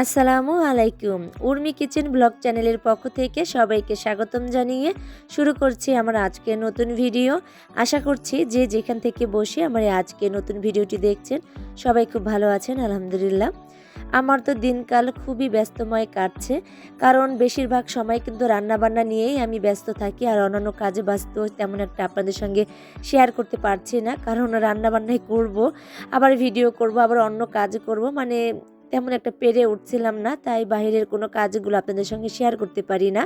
আসসালামু আলাইকুম। Urmi kitchen blog চ্যানেলের পক্ষ থেকে সবাইকে স্বাগতম জানিয়ে শুরু করছি আমার আজকে নতুন ভিডিও। আশা করছি যে যেখান থেকে বসে আমার আজকে নতুন ভিডিওটি দেখছেন, সবাই খুব ভালো আছেন, আলহামদুলিল্লাহ। আমার তো দিনকাল খুবই ব্যস্তময় কাটছে, কারণ বেশিরভাগ সময় কিন্তু রান্নাবান্না নিয়েই আমি ব্যস্ত থাকি আর অন্যান্য কাজে ব্যস্ত তেমন একটা আপনাদের সঙ্গে শেয়ার করতে পারছি না, কারণ রান্নাবান্নাই করব, আবার ভিডিও করব, আবার অন্য কাজ করব মানে তেমন একটা পেরে উঠছিলাম না, তাই বাইরের কোনো কাজগুলো আপনাদের সঙ্গে শেয়ার করতে পারি না।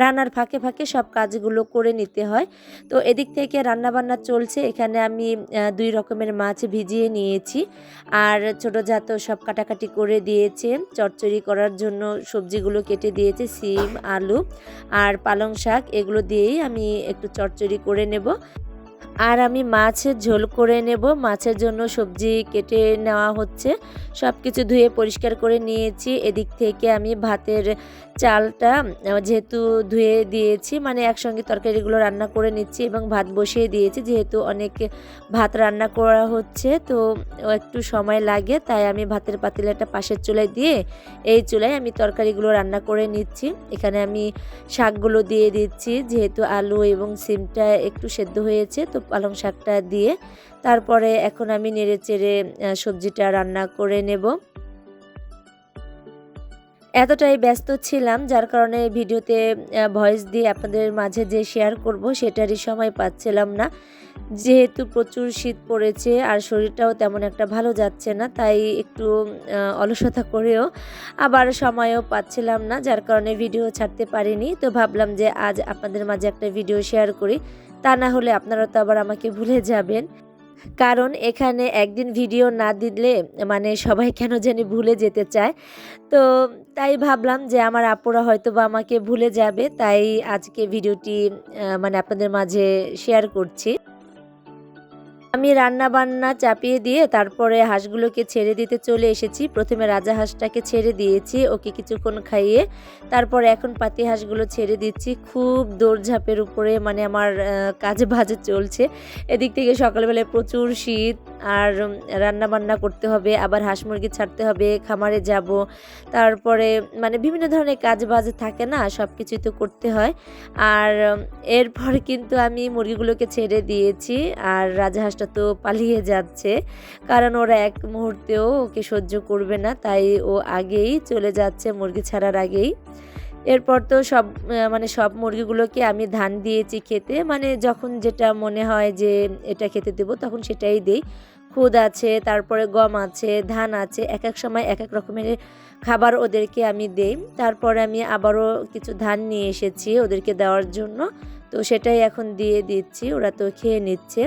রান্নার ফাঁকে ফাঁকে সব কাজগুলো করে নিতে হয়। তো এদিক থেকে রান্নাবান্না চলছে, এখানে আমি দুই রকমের মাছ ভিজিয়ে নিয়েছি। আর ছোটো জাত সব কাটাকাটি করে দিয়েছে, চচ্চড়ি করার জন্য সবজিগুলো কেটে দিয়েছে, সিম, আলু আর পালং শাক, এগুলো দিয়েই আমি একটু চচ্চড়ি করে নেব। আর আমি মাছের ঝোল করে নেব। মাছের জন্য সবজি কেটে নেওয়া হচ্ছে। সব কিছু ধুয়ে পরিষ্কার করে নিয়েছি। এদিক থেকে আমি ভাতের চালটা যেহেতু ধুয়ে দিয়েছি মানে একসঙ্গে তরকারিগুলো রান্না করে নিচ্ছি এবং ভাত বসিয়ে দিয়েছি। যেহেতু অনেক ভাত রান্না করা হচ্ছে, তো একটু সময় লাগে, তাই আমি ভাতের পাতিলাটা পাশের চুলায় দিয়ে এই চুলায় আমি তরকারিগুলো রান্না করে নিচ্ছি। এখানে আমি শাকগুলো দিয়ে দিচ্ছি, যেহেতু আলু এবং সিমটা একটু সেদ্ধ হয়েছে, তো পালং শাকটা দিয়ে তারপরে এখন আমি নেড়ে চেড়ে সবজিটা রান্না করে নেব। এতটাই ব্যস্ত ছিলাম, যার কারণে ভিডিওতে ভয়েস দিয়ে আপনাদের মাঝে যে শেয়ার করব সেটারই সময় পাচ্ছিলাম না। যেহেতু প্রচুর শীত পড়েছে আর শরীরটাও তেমন একটা ভালো যাচ্ছে না, তাই একটু অলসতা করেও আবার সময়ও পাচ্ছিলাম না, যার কারণে ভিডিও ছাড়তে পারিনি। তো ভাবলাম যে আজ আপনাদের মাঝে একটা ভিডিও শেয়ার করি। তা না হলে আপনারা তো আবার আমাকে ভুলে যাবেন। কারণ এখানে একদিন ভিডিও না দিলে মানে সবাই কেন জানি ভুলে যেতে চায়। তো তাই ভাবলাম যে আমার আপুরা হয়তো বা আমাকে ভুলে যাবে, তাই আজকে ভিডিওটি মানে আপনাদের মাঝে শেয়ার করছি। আমি রান্না বান্না চাপিয়ে দিয়ে তারপরে হাঁসগুলোকে ছেড়ে দিতে চলে এসেছি। প্রথমে রাজা হাঁসটাকে ছেড়ে দিয়েছি, ওকে কিছুক্ষণ খাইয়ে তারপর এখন পাতি হাঁসগুলো ছেড়ে দিচ্ছি। খুব দৌড়ঝাঁপের উপরে মানে আমার কাজে বাজে চলছে। এদিক থেকে সকালবেলায় প্রচুর শীত আর রান্না বান্না করতে হবে, আবার হাঁস মুরগি ছাড়তে হবে, খামারে যাব। তারপরে মানে বিভিন্ন ধরনের কাজ বাজ থাকে না সব কিছুই তো করতে হয়। আর এরপর কিন্তু আমি মুরগিগুলোকে ছেড়ে দিয়েছি, আর রাজাহাঁসটা তো পালিয়ে যাচ্ছে। কারণ ওরা এক মুহূর্তেও ওকে সহ্য করবে না, তাই ও আগেই চলে যাচ্ছে মুরগি ছাড়ার আগেই। এরপর তো সব মানে সব মুরগিগুলোকে আমি ধান দিয়েছি খেতে। মানে যখন যেটা মনে হয় যে এটা খেতে দেবো, তখন সেটাই দেই। খুদ আছে, তারপরে গম আছে, ধান আছে এক এক সময় এক এক রকমের খাবার ওদেরকে আমি দেই। তারপরে আমি আবারও কিছু ধান নিয়ে এসেছি ওদেরকে দেওয়ার জন্য। তো সেটাই এখন দিয়ে দিচ্ছি, ওরা তো খেয়ে নিচ্ছে।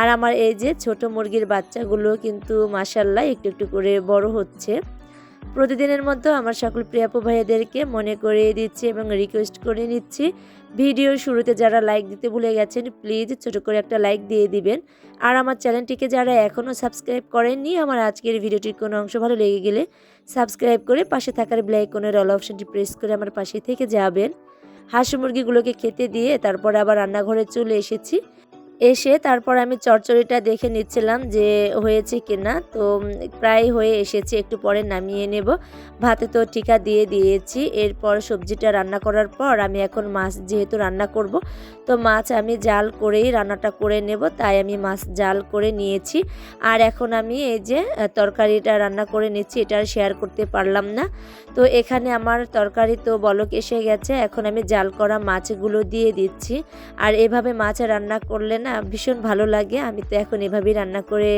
আর আমার এই যে ছোট মুরগির বাচ্চাগুলো কিন্তু মাসাল্লাহ একটু একটু করে বড় হচ্ছে। প্রতিদিনের মতো আমার সকল প্রিয়াপু ভাইয়াদেরকে মনে করিয়ে দিচ্ছি এবং রিকোয়েস্ট করে নিচ্ছি। ভিডিও শুরুতে যারা লাইক দিতে ভুলে গেছেন প্লিজ ছোট করে একটা লাইক দিয়ে দিবেন। আর আমার চ্যানেলটিকে যারা এখনও সাবস্ক্রাইব করেননি, আমার আজকের ভিডিওটির কোনো অংশ ভালো লেগে গেলে সাবস্ক্রাইব করে পাশে থাকার ব্লাইকনের অল অপশনটি প্রেস করে আমার পাশে থেকে যাবেন। হাঁস মুরগিগুলোকে খেতে দিয়ে তারপর আবার রান্নাঘরে চলে এসেছি। এসে তারপর আমি চচ্চড়িটা দেখে নিচ্ছিলাম যে হয়েছে কি না তো প্রায় হয়ে এসেছে, একটু পরে নামিয়ে নেব। ভাতে তো টিকা দিয়ে দিয়েছি। এরপর সবজিটা রান্না করার পর আমি এখন মাছ যেহেতু রান্না করব, তো মাছ আমি জাল করেই রান্নাটা করে নেব। তাই আমি মাছ জাল করে নিয়েছি। আর এখন আমি এই যে তরকারিটা রান্না করে নিচ্ছি, এটা শেয়ার করতে পারলাম না। তো এখানে আমার তরকারি তো বলক এসে গেছে। এখন আমি জাল করা মাছগুলো দিয়ে দিচ্ছি। আর এভাবে মাছ রান্না করলে না, ভীষণ ভালো লাগে। আমি তো এখন এভাবেই রান্না করে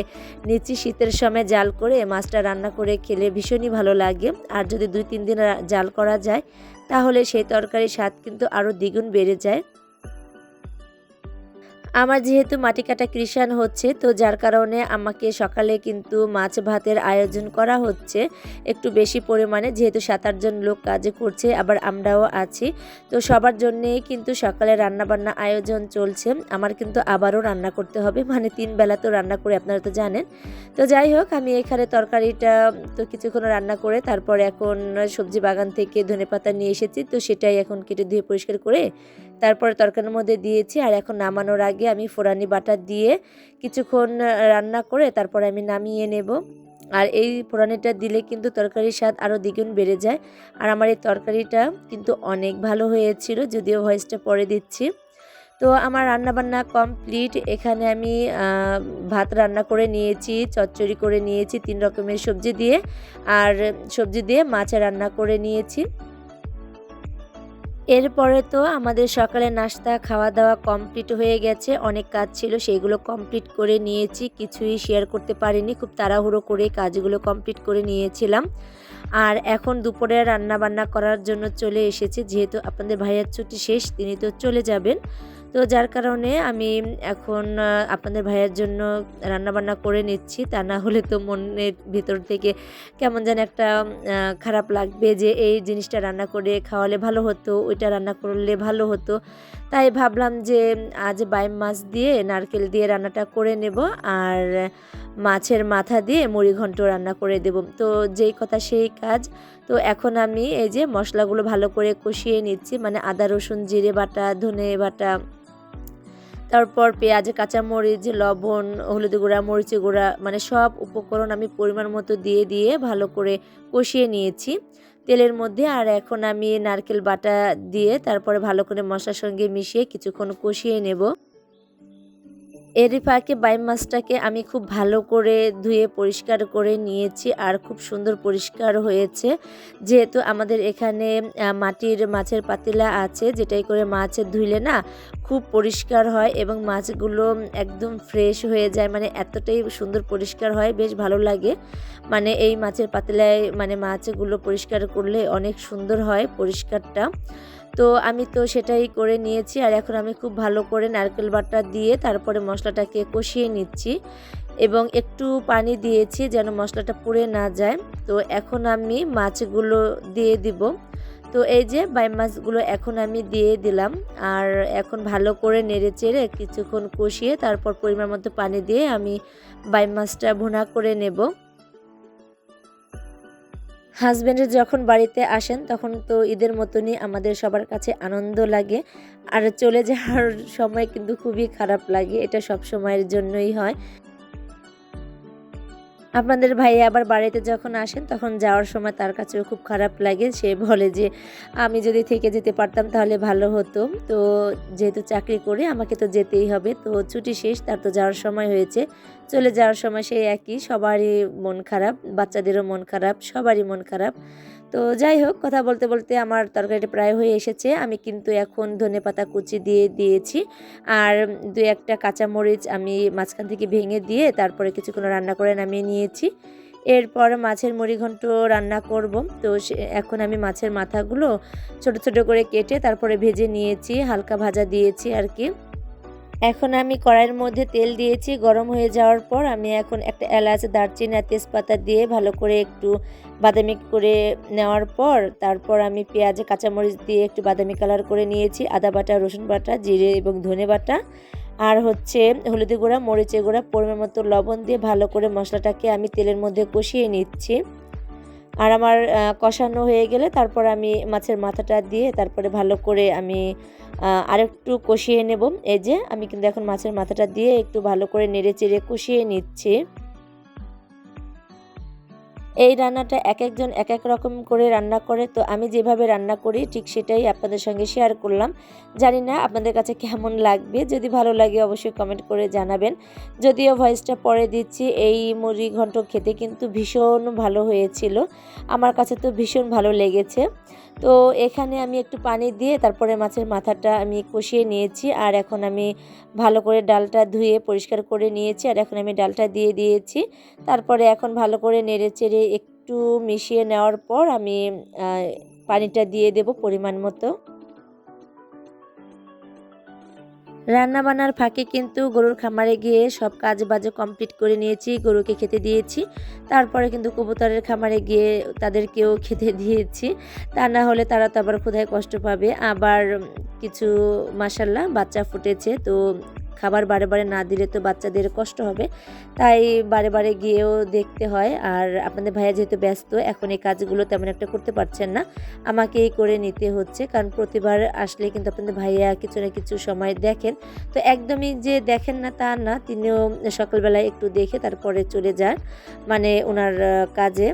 নিচ্ছি। শীতের সময় জাল করে, মাছটা রান্না করে খেলে ভীষণই ভালো লাগে। আর যদি দুই, তিন দিন জাল করা যায়, তাহলে সেই তরকারির স্বাদ কিন্তু আরও দ্বিগুণ বেড়ে যায়। আমার যেহেতু মাটি কাটা কৃষাণ হচ্ছে, তো যার কারণে আমাকে সকালে কিন্তু মাছ ভাতের আয়োজন করা হচ্ছে, একটু বেশি পরিমাণে, যেহেতু সাত আটজন লোক কাজে করছে, আবার আমরাও আছি। তো সবার জন্যেই কিন্তু সকালে রান্নাবান্না আয়োজন চলছে, আমার কিন্তু আবারও রান্না করতে হবে মানে তিন বেলা তো রান্না করে, আপনারা তো জানেন। তো যাই হোক, আমি এখানে তরকারিটা তো কিছুক্ষণ রান্না করে, তারপর এখন সবজি বাগান থেকে ধনেপাতা নিয়ে এসেছি, তো সেটাই এখন কেটে ধুয়ে পরিষ্কার করে তারপরে তরকারির মধ্যে দিয়েছি আর এখন নামানোর আগে আমি ফোড়ানি বাটা দিয়ে কিছুক্ষণ রান্না করে তারপরে আমি নামিয়ে নেব। আর এই ফোড়ানিটা দিলে কিন্তু তরকারির স্বাদ আরও দ্বিগুণ বেড়ে যায়। আর আমার এই তরকারিটা কিন্তু অনেক ভালো হয়েছিল, যদিও ভয়েসটা পরে দিচ্ছি। তো আমার রান্নাবান্না কমপ্লিট। এখানে আমি ভাত রান্না করে নিয়েছি, চচ্চড়ি করে নিয়েছি, তিন রকমের সবজি দিয়ে। আর সবজি দিয়ে মাছ রান্না করে নিয়েছি। এরপরে তো আমাদের সকালে নাস্তা খাওয়া দাওয়া কমপ্লিট হয়ে গেছে। অনেক কাজ ছিল সেইগুলো কমপ্লিট করে নিয়েছি। কিছুই শেয়ার করতে পারিনি, খুব তাড়াহুড়ো করে কাজগুলো কমপ্লিট করে নিয়েছিলাম। আর এখন দুপুরে রান্না বান্না করার জন্য চলে এসেছে, যেহেতু আপনাদের ভাইয়ের ছুটি শেষ, তিনি তো চলে যাবেন। তো যার কারণে আমি এখন আপনাদের ভাইয়ের জন্য রান্নাবান্না করে নিচ্ছি। তা না হলে তো মনের ভিতর থেকে কেমন যেন একটা খারাপ লাগবে যে এই জিনিসটা রান্না করে খাওয়ালে ভালো হতো, ওইটা রান্না করলে ভালো হতো। তাই ভাবলাম যে আজ বাইম মাছ দিয়ে নারকেল দিয়ে রান্নাটা করে নেব আর মাছের মাথা দিয়ে মুড়ি ঘন্ট রান্না করে দেব। তো যেই কথা সেই কাজ। তো এখন আমি এই যে মশলাগুলো ভালো করে কষিয়ে নিচ্ছি। মানে আদা, রসুন, জিরে বাটা, ধনে বাটা তারপর পেঁয়াজ, কাঁচামরিচ, লবণ, হলুদ গুঁড়া, মরিচি গুঁড়া মানে সব উপকরণ আমি পরিমাণ মতো দিয়ে দিয়ে ভালো করে কষিয়ে নিয়েছি। তেলের মধ্যে আর এখন আমি নারকেল বাটা দিয়ে তারপরে ভালো করে মশলার সঙ্গে মিশিয়ে কিছুক্ষণ কষিয়ে নেব। এরই ফাঁকে বাইম মাছটাকে আমি খুব ভালো করে ধুয়ে পরিষ্কার করে নিয়েছি আর খুব সুন্দর পরিষ্কার হয়েছে। যেহেতু আমাদের এখানে মাটির মাছের পাতিলা আছে, যেটাই করে মাছ ধুইলে না খুব পরিষ্কার হয় এবং মাছগুলো একদম ফ্রেশ হয়ে যায় মানে এতটাই সুন্দর পরিষ্কার হয়, বেশ ভালো লাগে। মানে এই মাছের পাতিলায় মানে মাছগুলো পরিষ্কার করলে অনেক সুন্দর হয় পরিষ্কারটা। তো আমি তো সেটাই করে নিয়েছি আর এখন আমি খুব ভালো করে নারকেল বাটা দিয়ে তারপরে মশলাটাকে কষিয়ে নিচ্ছি এবং একটু পানি দিয়েছি যেন মশলাটা পুড়ে না যায়। তো এখন আমি মাছগুলো দিয়ে দিব। তো এই যে বাই মাছগুলো এখন আমি দিয়ে দিলাম আর এখন ভালো করে নেড়ে চেড়ে কিছুক্ষণ কষিয়ে তারপর পরিমাণ মতো পানি দিয়ে আমি বাই মাছটা ভুনা করে নেব। হাজব্যান্ডের যখন বাড়িতে আসেন, তখন তো ঈদের মতনই আমাদের সবার কাছে আনন্দ লাগে। আর চলে যাওয়ার সময় কিন্তু খুবই খারাপ লাগে, এটা সব সময়ের জন্যই হয়। আপনাদের ভাই আবার বাড়িতে যখন আসেন, তখন যাওয়ার সময় তার কাছেও খুব খারাপ লাগে। সে বলে যে, আমি যদি থেকে যেতে পারতাম তাহলে ভালো হতো। তো যেহেতু চাকরি করে, আমাকে তো যেতেই হবে। তো ছুটি শেষ, তার তো যাওয়ার সময় হয়েছে। চলে যাওয়ার সময় সেই একই, সবারই মন খারাপ, বাচ্চাদেরও মন খারাপ, সবারই মন খারাপ। তো যাই হোক, কথা বলতে বলতে আমার তরকারিটা প্রায় হয়ে এসেছে। আমি কিন্তু এখন ধনে পাতা কুচি দিয়ে দিয়েছি। আর দু একটা কাঁচামরিচ আমি মাঝখান থেকে ভেঙে দিয়ে তারপরে কিছুক্ষণ রান্না করে নামিয়ে নিয়েছি। এরপর মাছের মুড়িঘণ্ট রান্না করব। তো এখন আমি মাছের মাথাগুলো ছোট ছোট করে কেটে তারপরে ভেজে নিয়েছি, হালকা ভাজা দিয়েছি আর কি। এখন আমি কড়াইয়ের মধ্যে তেল দিয়েছি, গরম হয়ে যাওয়ার পর আমি এখন একটা এলাচ, দারচিনি আর তেজপাতা দিয়ে ভালো করে একটু বাদামি করে নেওয়ার পর তারপর আমি পেঁয়াজে, কাঁচামরিচ দিয়ে একটু বাদামি কালার করে নিয়েছি, আদা বাটা, রসুন বাটা, জিরে এবং ধনে বাটা। আর হচ্ছে হলুদি গুঁড়া, মরিচের গুঁড়া, পরিমাণ মতো লবণ দিয়ে ভালো করে মশলাটাকে আমি তেলের মধ্যে কষিয়ে নিচ্ছি। আর আমার কষানো হয়ে গেলে তারপর আমি মাছের মাথাটা দিয়ে তারপরে ভালো করে আমি আরেকটু কষিয়ে নেব। এই যে আমি কিন্তু এখন মাছের মাথাটা দিয়ে একটু ভালো করে নেড়ে চেড়ে কষিয়ে নিচ্ছি। এই রান্নাটা এক একজন এক এক রকম করে রান্না করে, তো আমি যেভাবে রান্না করি ঠিক সেটাই আপনাদের সঙ্গে শেয়ার করলাম। জানি না আপনাদের কাছে কেমন লাগবে, যদি ভালো লাগে অবশ্যই কমেন্ট করে জানাবেন। যদিও ভয়েসটা পরে দিচ্ছি, এই মুড়ি ঘন্ট খেতে কিন্তু ভীষণ ভালো হয়েছিল। আমার কাছে তো ভীষণ ভালো লেগেছে। তো এখানে আমি একটু পানি দিয়ে তারপরে মাছের মাথাটা আমি কষিয়ে নিয়েছি, আর এখন আমি ভালো করে ডালটা ধুয়ে পরিষ্কার করে নিয়েছি, আর এখন আমি ডালটা দিয়ে দিয়েছি। তারপরে এখন ভালো করে নেড়ে চেড়ে একটু মিশিয়ে নেওয়ার পর আমি পানিটা দিয়ে দেব পরিমাণ মতো। রান্না বান্নার ফাঁকে কিন্তু গরুর খামারে গিয়ে সব কাজ বাজে কমপ্লিট করে নিয়েছি, গরুকে খেতে দিয়েছি। তারপরে কিন্তু কবুতরের খামারে গিয়ে তাদেরকেও খেতে দিয়েছি। তা না হলে তারা তো আবার ক্ষুধায় কষ্ট পাবে। আবার কিছু মাসাল্লাহ বাচ্চা ফুটেছে, তো খাবার বারে বারে না দিলে তো বাচ্চাদের কষ্ট হবে। তাই বারে বারে গিয়েও দেখতে হয়। আর আপনাদের ভাইয়া যেহেতু ব্যস্ত, এখন এই কাজগুলো তেমন একটা করতে পারছেন না। আমাকেই করে নিতে হচ্ছে। কারণ প্রতিবার আসলে কিন্তু আপনাদের ভাইয়া কিছু না কিছু সময় দেখেন। তো একদমই যে দেখেন না তা না, তিনিও সকালবেলায় একটু দেখে তারপরে চলে যান। মানে ওনার কাজে।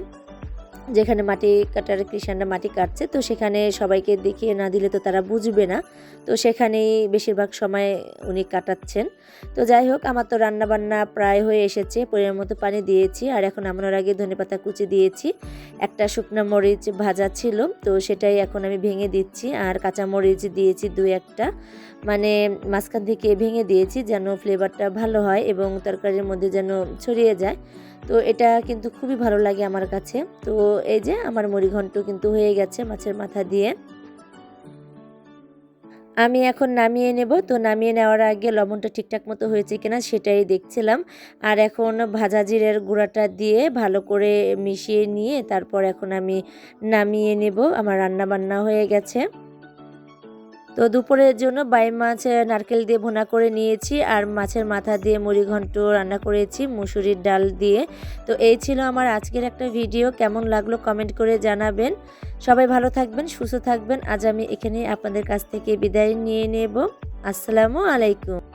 যেখানে মাটি কাটার কৃষানরা মাটি কাটছে, তো সেখানে সবাইকে দেখিয়ে না দিলে তো তারা বুঝবে না। তো সেখানেই বেশিরভাগ সময় উনি কাটাচ্ছেন। তো যাই হোক, আমার তো রান্না বান্না প্রায় হয়ে এসেছে। পরিমাণ মতো পানি দিয়েছি, আর এখন নামানোর আগে ধনেপাতা কুচি দিয়েছি। একটা শুকনা মরিচ ভাজা ছিল, তো সেটাই এখন আমি ভেঙে দিচ্ছি, আর কাঁচা মরিচ দিয়েছি দু একটা। মানে মাঝখান থেকে ভেঙে দিয়েছি যেন ফ্লেভারটা ভালো হয় এবং তরকারির মধ্যে যেন ছড়িয়ে যায়। তো এটা কিন্তু খুবই ভালো লাগে আমার কাছে। তো এই যে আমার মুড়িঘণ্ট কিন্তু হয়ে গেছে মাছের মাথা দিয়ে। আমি এখন নামিয়ে নেব। তো নামিয়ে নেওয়ার আগে লবণটা ঠিকঠাক মতো হয়েছে কিনা সেটাই দেখছিলাম। আর এখন ভাজা জিরের গুঁড়াটা দিয়ে ভালো করে মিশিয়ে নিয়ে তারপর এখন আমি নামিয়ে নেব। আমার রান্না বান্না হয়ে গেছে। তো দুপুরের জন্য বাই মাছ নারকেল দিয়ে ভোনা করে নিয়েছি আর মাছের মাথা দিয়ে মুড়ি ঘন্ট রান্না করেছি, মুসুরির ডাল দিয়ে। তো এই ছিল আমার আজকের একটা ভিডিও, কেমন লাগল কমেন্ট করে জানাবেন। সবাই ভালো থাকবেন, সুস্থ থাকবেন। আজ আমি এখানে আপনাদের কাছ থেকে বিদায় নিয়ে নেব। আসসালামু আলাইকুম।